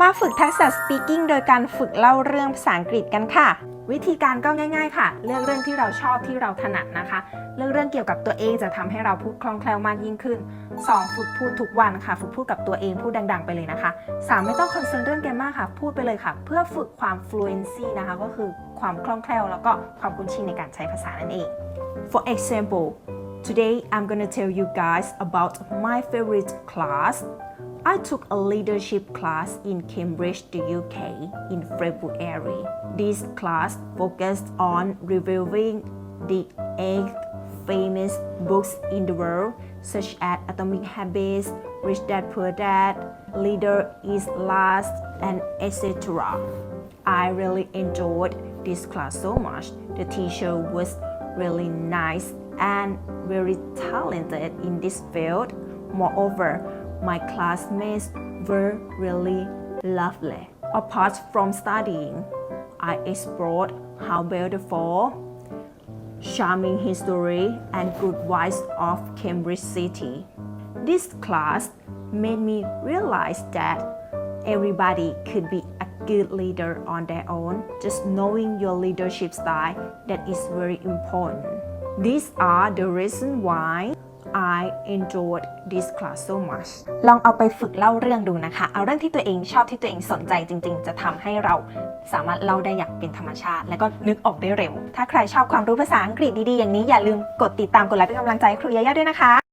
มาฝึกทักษะ speaking โดยการฝึกเล่าเรื่องภาษาอังกฤษกันค่ะ วิธีการก็ง่าย ๆ ค่ะ เลือกเรื่องที่เราชอบที่เราถนัดนะคะ เลือกเรื่องเกี่ยวกับตัวเองจะทำให้เราพูดคล่องแคล่วมากยิ่งขึ้น 2. ฝึกพูดทุกวันค่ะ ฝึกพูดกับตัวเองพูดดัง ๆ ไปเลยนะคะ 3. ไม่ต้องคอนเซิร์นเรื่องแกมมากค่ะ พูดไปเลยค่ะ เพื่อฝึกความ fluency นะคะ ก็คือความคล่องแคล่วแล้วก็ความคุ้นชินในการใช้ภาษานั่นเอง For example today I'm gonna tell you guys about my favorite class I took a leadership class in Cambridge, the UK in February. This class focused on reviewing the eight famous books in the world, such as Atomic Habits, Rich Dad Poor Dad, Leader is Last, and etc. I really enjoyed this class so much. The teacher was really nice and very talented in this field. Moreover, my classmates were really lovely. Apart from studying, I explored how beautiful, charming history and good vibes of Cambridge City. This class made me realize that everybody could be good leader on their own. Just knowing your leadership style that is very important. These are the reason why I enjoyed this class so much ลองเอาไปฝึกเล่าเรื่องดูนะคะ เอาเรื่องที่ตัวเองชอบที่ตัวเองสนใจจริง ๆ จะทำให้เราสามารถเล่าได้อย่างเป็นธรรมชาติ และก็นึกออกได้เร็ว ถ้าใครชอบความรู้ภาษาอังกฤษดีๆ อย่างนี้อย่าลืมกดติดตามกดไลค์เป็นกำลังใจครูยาย่าด้วยนะคะ